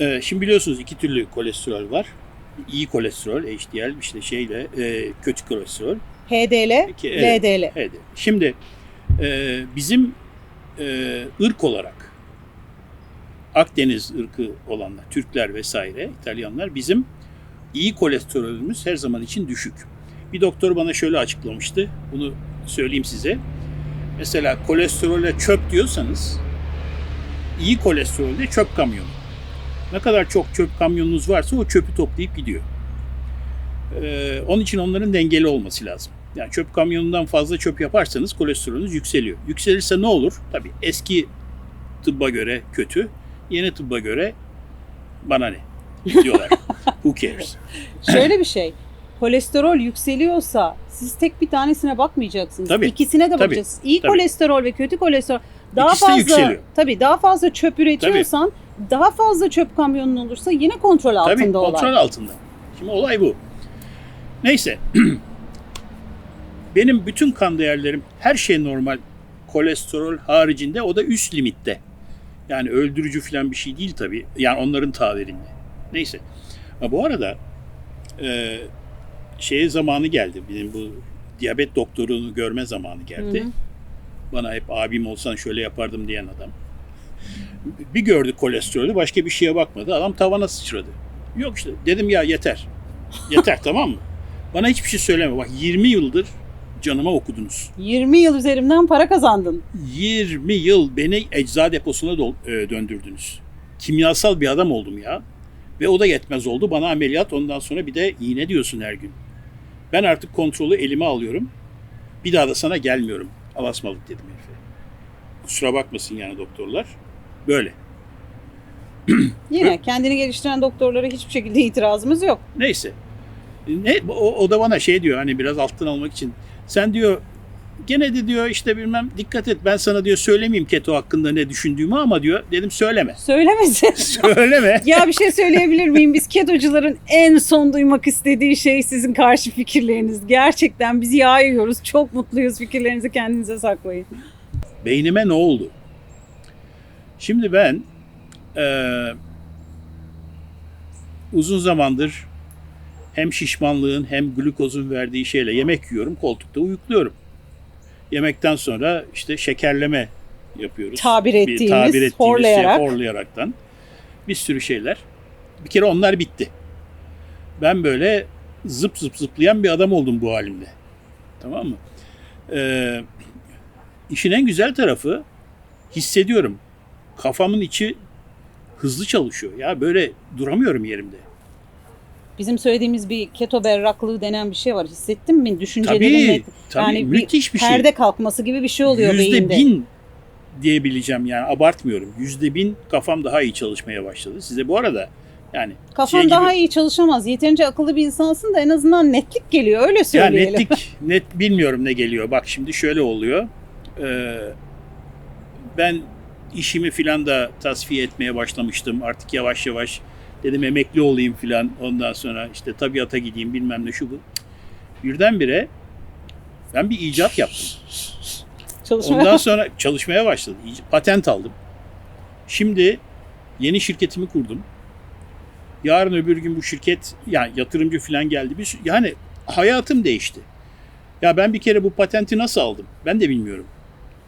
Ee, şimdi biliyorsunuz iki türlü kolesterol var. İyi kolesterol, HDL, işte şeyle e, kötü kolesterol. HDL, Peki, evet. LDL. Evet. Şimdi e, bizim e, ırk olarak Akdeniz ırkı olanlar, Türkler vesaire, İtalyanlar bizim iyi kolesterolümüz her zaman için düşük. Bir doktor bana şöyle açıklamıştı. Bunu söyleyeyim size. Mesela kolesterole çöp diyorsanız iyi kolesterol de çöp kamyonu. Ne kadar çok çöp kamyonunuz varsa o çöpü toplayıp gidiyor. Ee, onun için onların dengeli olması lazım. Yani çöp kamyonundan fazla çöp yaparsanız kolesterolünüz yükseliyor. Yükselirse ne olur? Tabii eski tıbba göre kötü, yeni tıbba göre bana ne diyorlar. Who cares? Şöyle bir şey. Kolesterol yükseliyorsa siz tek bir tanesine bakmayacaksınız. Tabii, İkisine de tabii, bakacaksınız. İyi tabii. kolesterol ve kötü kolesterol daha İkisi fazla yükseliyor. tabii daha fazla çöp üretiyorsan daha fazla çöp kamyonun olursa yine kontrol altında Tabii kontrol olay. altında. Şimdi olay bu. Neyse. Benim bütün kan değerlerim her şey normal. Kolesterol haricinde o da üst limitte. Yani öldürücü falan bir şey değil tabii. Yani onların tabirinde. Neyse. Ha, bu arada e, şeye zamanı geldi. Benim bu diyabet doktorunu görme zamanı geldi. Hı hı. Bana hep abim olsan şöyle yapardım diyen adam. Bir gördü kolesterolü başka bir şeye bakmadı. Adam tavana sıçradı. Yok işte dedim ya yeter. Yeter tamam mı? Bana hiçbir şey söyleme. Bak 20 yıldır canıma okudunuz. 20 yıl üzerimden para kazandın. 20 yıl beni ecza deposuna e, döndürdünüz. Kimyasal bir adam oldum ya. Ve o da yetmez oldu. Bana ameliyat ondan sonra bir de iğne diyorsun her gün. Ben artık kontrolü elime alıyorum. Bir daha da sana gelmiyorum. Alasmalık dedim herife. Kusura bakmasın yani doktorlar. Böyle. Yine kendini geliştiren doktorlara hiçbir şekilde itirazımız yok. Neyse. Ne o, o da bana şey diyor hani biraz alttan almak için. Sen diyor gene de diyor işte bilmem dikkat et ben sana diyor söylemeyeyim keto hakkında ne düşündüğümü ama diyor dedim söyleme. Söylemesin. söyleme. ya bir şey söyleyebilir miyim? Biz ketocuların en son duymak istediği şey sizin karşı fikirleriniz. Gerçekten biz yağ yiyoruz. Çok mutluyuz. Fikirlerinizi kendinize saklayın. Beynime ne oldu? Şimdi ben eee, uzun zamandır hem şişmanlığın hem glukozun verdiği şeyle yemek yiyorum, koltukta uyukluyorum. Yemekten sonra işte şekerleme yapıyoruz. Tabir Bir ettiğimiz, tabir ettiğimiz horlayarak. Şey, horlayaraktan. Bir sürü şeyler. Bir kere onlar bitti. Ben böyle zıp zıp zıplayan bir adam oldum bu halimle. Tamam mı? Ee, işin en güzel tarafı hissediyorum. Kafamın içi hızlı çalışıyor. Ya böyle duramıyorum yerimde. Bizim söylediğimiz bir keto berraklığı denen bir şey var. Hissettin mi? Düşüncelerin Tabii, net- tabii yani müthiş bir şey. perde kalkması gibi bir şey oluyor Yüzde beyinde. bin diyebileceğim yani abartmıyorum. Yüzde bin kafam daha iyi çalışmaya başladı. Size bu arada yani Kafan şey daha gibi- iyi çalışamaz. Yeterince akıllı bir insansın da en azından netlik geliyor. Öyle Ya söyleyelim. netlik, net bilmiyorum ne geliyor. Bak şimdi şöyle oluyor. Ee, ben işimi filan da tasfiye etmeye başlamıştım. Artık yavaş yavaş dedim emekli olayım filan. Ondan sonra işte tabiata gideyim bilmem ne şu bu. Birdenbire ben bir icat yaptım. Çalışmaya Ondan sonra çalışmaya başladım. Patent aldım. Şimdi yeni şirketimi kurdum. Yarın öbür gün bu şirket yani yatırımcı falan geldi. Bir, yani hayatım değişti. Ya ben bir kere bu patenti nasıl aldım? Ben de bilmiyorum.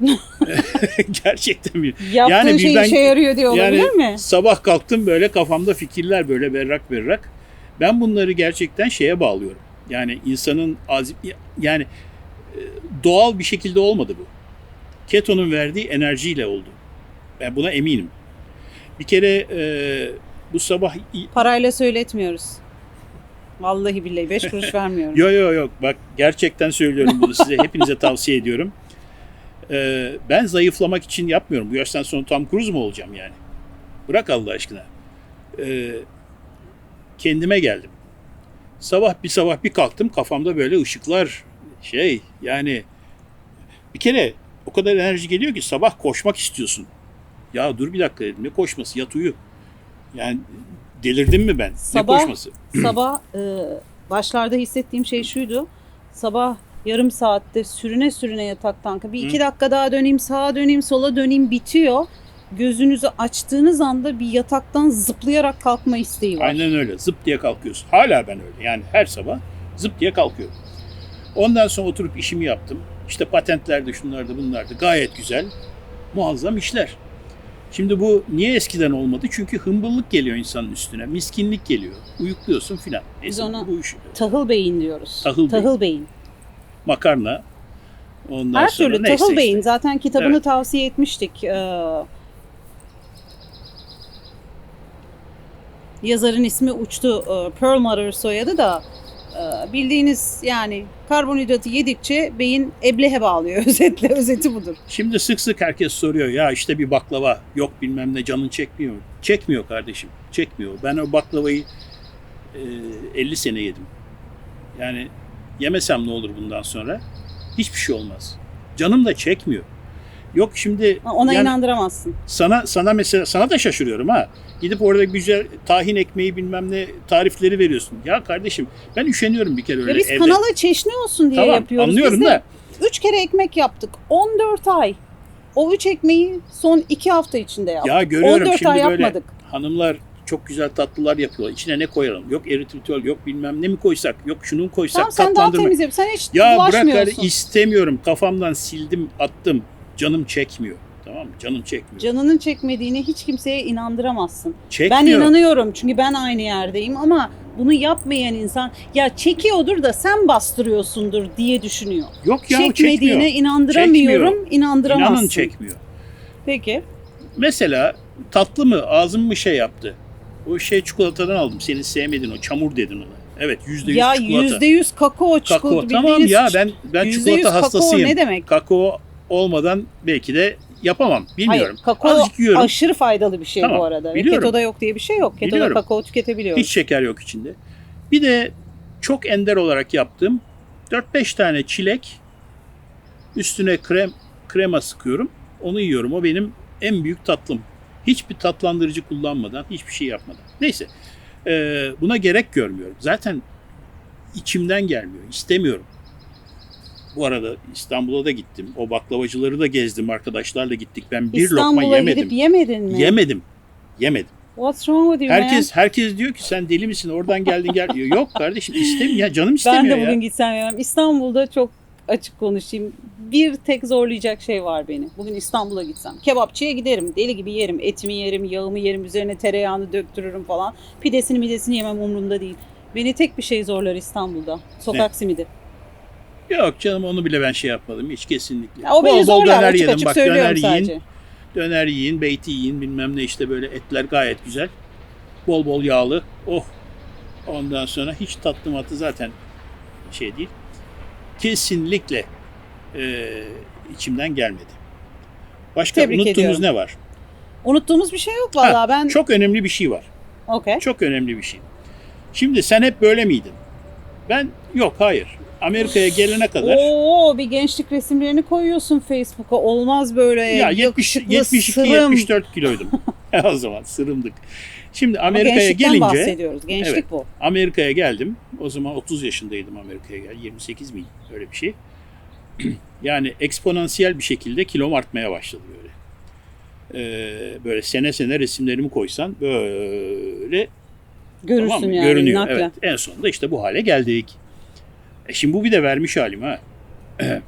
Gerçekten bilmiyorum. Yaptığın Yani şey birden- işe yarıyor diye olabilir Yani mi? sabah kalktım böyle kafamda fikirler böyle berrak berrak. Ben bunları gerçekten şeye bağlıyorum. Yani insanın azim yani e, doğal bir şekilde olmadı bu. Keto'nun verdiği enerjiyle oldu. Ben buna eminim. Bir kere e, bu sabah Parayla söyletmiyoruz. Vallahi billahi 5 kuruş vermiyorum. Yok yok yok bak gerçekten söylüyorum bunu size hepinize tavsiye ediyorum. Ee, ben zayıflamak için yapmıyorum. Bu yaştan sonra Tom Cruise mu olacağım yani? Bırak Allah aşkına. Ee, kendime geldim. Sabah bir sabah bir kalktım kafamda böyle ışıklar şey yani bir kere o kadar enerji geliyor ki sabah koşmak istiyorsun. Ya dur bir dakika dedim ne koşması yat uyu. Yani delirdim mi ben? Sabah- Ne koşması? Sabah e, başlarda hissettiğim şey şuydu. Sabah yarım saatte sürüne sürüne yataktan bir iki dakika daha döneyim sağa döneyim sola döneyim bitiyor. gözünüzü açtığınız anda bir yataktan zıplayarak kalkma isteği var. Aynen öyle. Zıp diye kalkıyorsun. Hala ben öyle. Yani her sabah zıp diye kalkıyorum. Ondan sonra oturup işimi yaptım. İşte patentlerde şunlardı bunlardı. Gayet güzel. Muazzam işler. Şimdi bu niye eskiden olmadı? Çünkü hımbıllık geliyor insanın üstüne. Miskinlik geliyor. Uyukluyorsun filan. Neyse, ona- bu iş Tahıl beyin diyoruz. Tahıl beyin. beyin. Makarna. Ondan Her sonra türlü neyse tahıl işte. beyin. Zaten kitabını Evet. tavsiye etmiştik. Ee, yazarın ismi uçtu. Ee, Perlmutter soyadı da e, bildiğiniz yani karbonhidratı yedikçe beyin eblehe bağlıyor özetle. Özeti budur. Şimdi sık sık herkes soruyor ya işte bir baklava yok bilmem ne canın çekmiyor. mu? Çekmiyor kardeşim. Çekmiyor. Ben o baklavayı e, 50 sene yedim. Yani yemesem ne olur bundan sonra? Hiçbir şey olmaz. Canım da çekmiyor. Yok şimdi Ona yani inandıramazsın. sana sana mesela sana da şaşırıyorum ha. Gidip orada güzel tahin ekmeği bilmem ne tarifleri veriyorsun. Ya kardeşim ben üşeniyorum bir kere öyle Ya biz evde. kanala çeşni olsun diye tamam yapıyoruz. anlıyorum Biz da 3 kere ekmek yaptık. 14 ay. O 3 ekmeği son 2 hafta içinde yaptık. ya görüyorum 14 şimdi ay böyle yapmadık. hanımlar çok güzel tatlılar yapıyorlar. İçine ne koyalım? Yok eritritol, yok bilmem ne mi koysak, yok şunu mu koysak, Tamam sen daha temiz yap. Sen hiç Ya bırak hadi istemiyorum. Kafamdan sildim, attım. Canım çekmiyor. Tamam mı? Canım çekmiyor. Canının çekmediğini hiç kimseye inandıramazsın. çekmiyor. Ben inanıyorum çünkü ben aynı yerdeyim ama bunu yapmayan insan ya çekiyordur da sen bastırıyorsundur diye düşünüyor. Yok ya Çekmediğine çekmiyor. inandıramıyorum, inandıramazsın. İnanın çekmiyor. Peki. Mesela tatlı mı, ağzım mı şey yaptı? O şey çikolatadan aldım. Senin sevmedin o çamur dedin ona. Evet yüzde yüz Ya çikolata. yüzde yüz kakao çikolata. Kakao. Tamam ya ben ben çikolata kakao hastasıyım. ne demek? Kakao olmadan belki de yapamam. Bilmiyorum. Hayır, kakao Azıcık yiyorum. aşırı faydalı bir şey Tamam, bu arada. Biliyorum. Keto'da yok diye bir şey yok. Keto'da Biliyorum. kakao tüketebiliyoruz. Hiç şeker yok içinde. Bir de çok ender olarak yaptığım 4-5 tane çilek üstüne krem krema sıkıyorum. Onu yiyorum. O benim en büyük tatlım. Hiçbir tatlandırıcı kullanmadan, hiçbir şey yapmadan. Neyse. Ee, buna gerek görmüyorum. Zaten içimden gelmiyor. istemiyorum. Bu arada İstanbul'a da gittim. O baklavacıları da gezdim. Arkadaşlarla gittik. Ben bir lokma İstanbul'a yemedim. gidip yemedin mi? Yemedim. Yemedim. What's wrong with you man? Herkes herkes diyor ki sen deli misin? Oradan geldin gel diyor. Yok kardeşim istemiyor ya canım Ben istemiyor de ya. bugün gitsem yemem. İstanbul'da çok açık konuşayım. Bir tek zorlayacak şey var beni. Bugün İstanbul'a gitsem. Kebapçıya giderim. Deli gibi yerim. Etimi yerim, yağımı yerim. Üzerine tereyağını döktürürüm falan. Pidesini midesini yemem umurumda değil. Beni tek bir şey zorlar İstanbul'da. Sokak simidi. Yok canım onu bile ben şey yapmadım hiç kesinlikle. Ya o beni bol bol zorlar döner açık açık Bak söylüyorum döner yiyin, sadece. döner yiyin, beyti yiyin bilmem ne işte böyle etler gayet güzel. Bol bol yağlı. Oh. Ondan sonra hiç tatlı matı zaten şey değil. Kesinlikle e, içimden gelmedi. Başka Tebrik unuttuğumuz ediyorum. ne var? Unuttuğumuz bir şey yok vallahi ben. Çok önemli bir şey var. Okey. Çok önemli bir şey. Şimdi sen hep böyle miydin? Ben yok hayır. Amerika'ya gelene kadar Oo bir gençlik resimlerini koyuyorsun Facebook'a. Olmaz böyle ya 70 yakışıklı 72 sırım. 74 kiloydum. o zaman sırımdık. Şimdi Amerika'ya gelince bahsediyoruz. Gençlik Evet. bu. Amerika'ya geldim. O zaman 30 yaşındaydım Amerika'ya gel. 28 miyim? Öyle bir şey. yani eksponansiyel bir şekilde kilom artmaya başladı böyle. Ee, böyle sene sene resimlerimi koysan böyle Görürsün Tamam mı? yani Görünüyor. naklen. Evet. En sonunda işte bu hale geldik. E şimdi bu bir de vermiş halim ha.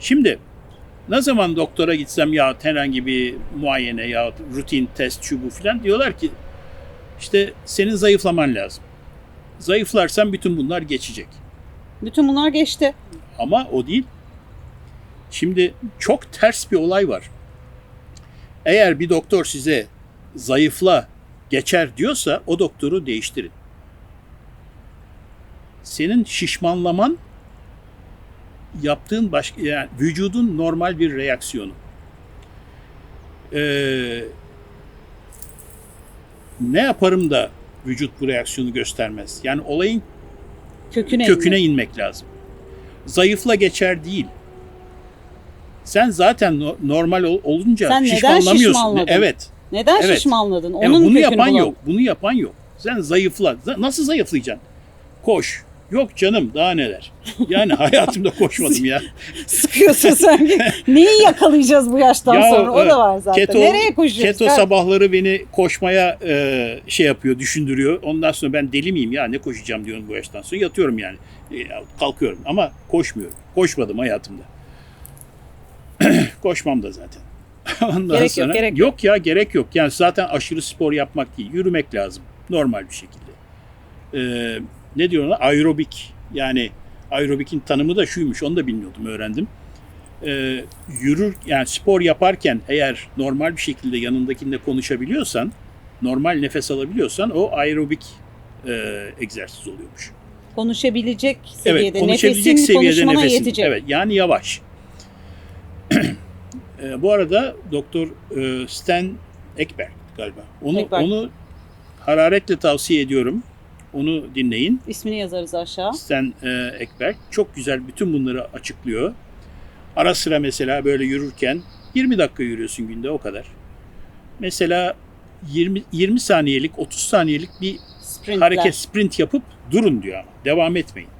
şimdi ne zaman doktora gitsem ya herhangi bir muayene ya rutin test şu bu filan diyorlar ki işte senin zayıflaman lazım. Zayıflarsan bütün bunlar geçecek. Bütün bunlar geçti. Ama o değil. Şimdi çok ters bir olay var. Eğer bir doktor size zayıfla geçer diyorsa o doktoru değiştirin. Senin şişmanlaman yaptığın başka yani vücudun normal bir reaksiyonu. Ee, ne yaparım da vücut bu reaksiyonu göstermez? Yani olayın Köküne, köküne inmek. inmek lazım. Zayıfla geçer değil. Sen zaten no- normal ol- olunca Sen neden şişmanlamıyorsun. şişmanladın? Evet. Neden Evet. şişmanladın? Yani Onun bunu kökünü yapan bulalım. yok. Bunu yapan yok. Sen zayıfla. Nasıl zayıflayacaksın? Koş, Yok canım daha neler. Yani hayatımda koşmadım ya. Sıkıyorsun sanki. Neyi yakalayacağız bu yaştan Ya, sonra? O da var zaten. Keto, Nereye koşuyoruz? keto sabahları beni koşmaya e, şey yapıyor, düşündürüyor. Ondan sonra ben deli miyim ya ne koşacağım diyorum bu yaştan sonra. Yatıyorum yani. E, kalkıyorum ama koşmuyorum. Koşmadım hayatımda. Koşmam da zaten. Ondan Gerek yok, gerek yok. yok ya gerek yok. Yani zaten aşırı spor yapmak değil. Yürümek lazım. Normal bir şekilde. Ee, ne diyorlar? Aerobik. Yani aerobikin tanımı da şuymuş. Onu da bilmiyordum. Öğrendim. Ee, yürür yani spor yaparken eğer normal bir şekilde yanındakinde konuşabiliyorsan, normal nefes alabiliyorsan o aerobik e, egzersiz oluyormuş. Konuşabilecek seviyede. Evet, konuşabilecek nefesin seviyede konuşmana nefesin. yetecek. Evet, yani yavaş. E, bu arada Doktor e, Stan Ekberg galiba. Onu Ekberg. onu hararetle tavsiye ediyorum. Onu dinleyin. İsmini yazarız aşağı. Stan e, Ekberg çok güzel bütün bunları açıklıyor. Ara sıra mesela böyle yürürken 20 dakika yürüyorsun günde o kadar. Mesela 20 20 saniyelik, 30 saniyelik bir Sprintler. hareket sprint yapıp durun diyor ama. Devam etmeyin.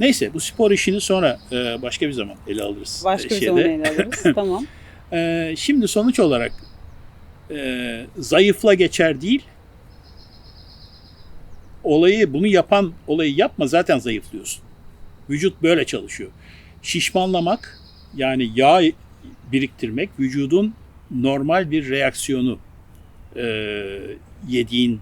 Neyse bu spor işini sonra e, başka bir zaman ele alırız. Başka E, bir zaman ele alırız. tamam. E, şimdi sonuç olarak e, zayıfla geçer değil. Olayı bunu yapan olayı yapma zaten zayıflıyorsun. Vücut böyle çalışıyor. Şişmanlamak yani yağ biriktirmek vücudun normal bir reaksiyonu e, yediğin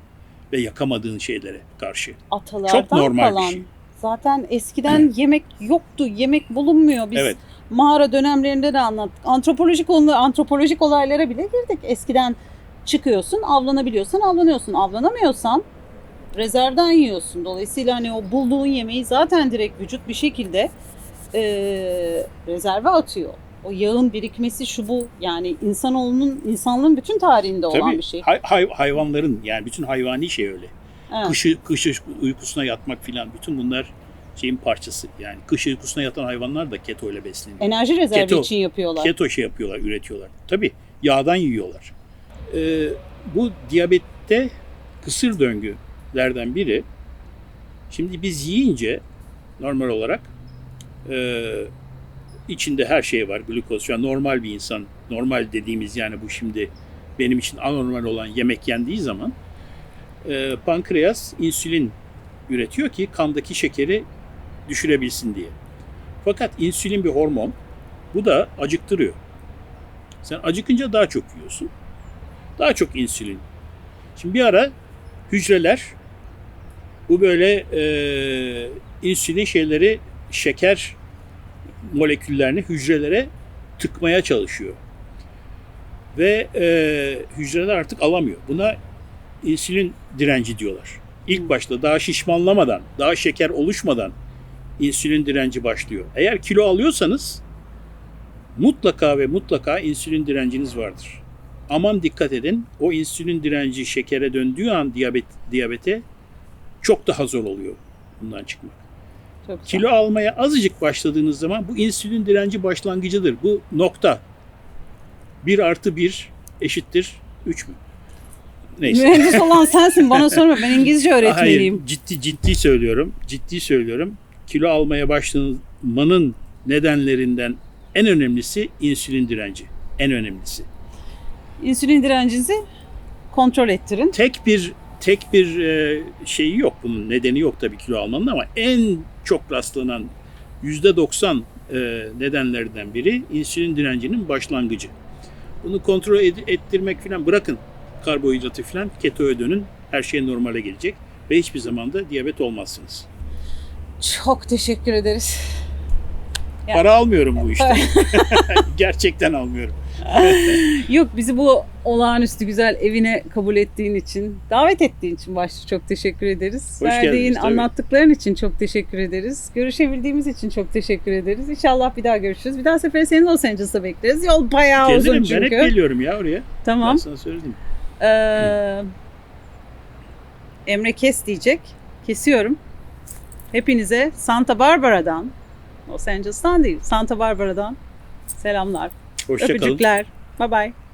ve yakamadığın şeylere karşı. Atalardan Çok normal bir kalan. şey. Zaten eskiden yemek yoktu. Yemek bulunmuyor. Biz Evet. mağara dönemlerinde de anlattık. Antropolojik konu, antropolojik olaylara bile girdik. Eskiden çıkıyorsun, avlanabiliyorsan avlanıyorsun. Avlanamıyorsan rezervden yiyorsun. Dolayısıyla hani o bulduğun yemeği zaten direkt vücut bir şekilde eee rezerve atıyor. O yağın birikmesi şu bu yani insanoğlunun insanlığın bütün tarihinde olan Tabii bir şey. hay- hay- hayvanların yani bütün hayvani şey öyle. Evet. Kışı, kışı uykusuna yatmak filan bütün bunlar şeyin parçası. Yani kış uykusuna yatan hayvanlar da keto ile besleniyor. Enerji rezervi Keto- için yapıyorlar. Keto şey yapıyorlar, üretiyorlar. Tabii yağdan yiyorlar. Ee, bu diyabette kısır döngülerden biri. Şimdi biz yiyince normal olarak e, içinde her şey var. Glukoz. An normal bir insan, normal dediğimiz yani bu şimdi benim için anormal olan yemek yendiği zaman e, pankreas insülin üretiyor ki kandaki şekeri düşürebilsin diye. Fakat insülin bir hormon. Bu da acıktırıyor. Sen acıkınca daha çok yiyorsun. Daha çok insülin. Şimdi bir ara hücreler bu böyle e, insülin şeyleri şeker moleküllerini hücrelere tıkmaya çalışıyor. Ve e, hücreler artık alamıyor. Buna insülin direnci diyorlar. İlk başta daha şişmanlamadan, daha şeker oluşmadan insülin direnci başlıyor. Eğer kilo alıyorsanız mutlaka ve mutlaka insülin direnciniz vardır. Aman dikkat edin. O insülin direnci şekere döndüğü an diyabet diyabete çok daha zor oluyor bundan çıkmak. Çok güzel. Kilo almaya azıcık başladığınız zaman bu insülin direnci başlangıcıdır. Bu nokta. 1 artı 1 eşittir 3 mü? Neyse. Mühendis olan sensin bana sorma ben İngilizce öğretmeniyim. Hayır, ciddi ciddi söylüyorum. Ciddi söylüyorum. Kilo almaya başlamanın nedenlerinden en önemlisi insülin direnci. En önemlisi. İnsülin direncinizi kontrol ettirin. Tek bir tek bir e, şeyi yok bunun nedeni yok tabii kilo almanın ama en çok rastlanan %90 e, nedenlerden biri insülin direncinin başlangıcı. Bunu kontrol ed- ettirmek falan bırakın karbohidratı falan ketoya dönün her şey normale gelecek ve hiçbir zaman da diyabet olmazsınız. Çok teşekkür ederiz. Ya. Para almıyorum bu işte. Gerçekten almıyorum. Yok bizi bu olağanüstü güzel evine kabul ettiğin için, davet ettiğin için başta çok teşekkür ederiz. Hoş Verdiğin geldiniz, tabii. anlattıkların için çok teşekkür ederiz. Görüşebildiğimiz için çok teşekkür ederiz. İnşallah bir daha görüşürüz. Bir daha sefere seni Los Angeles'a bekleriz. Yol bayağı uzun Gelirim ben hep çünkü. geliyorum ya oraya. Ben Tamam. sana söyledim. Ee, Emre kes diyecek. Kesiyorum. Hepinize Santa Barbara'dan, Los Angeles'tan değil, Santa Barbara'dan selamlar. Hoşça kalın. Öpücükler. Bye bye.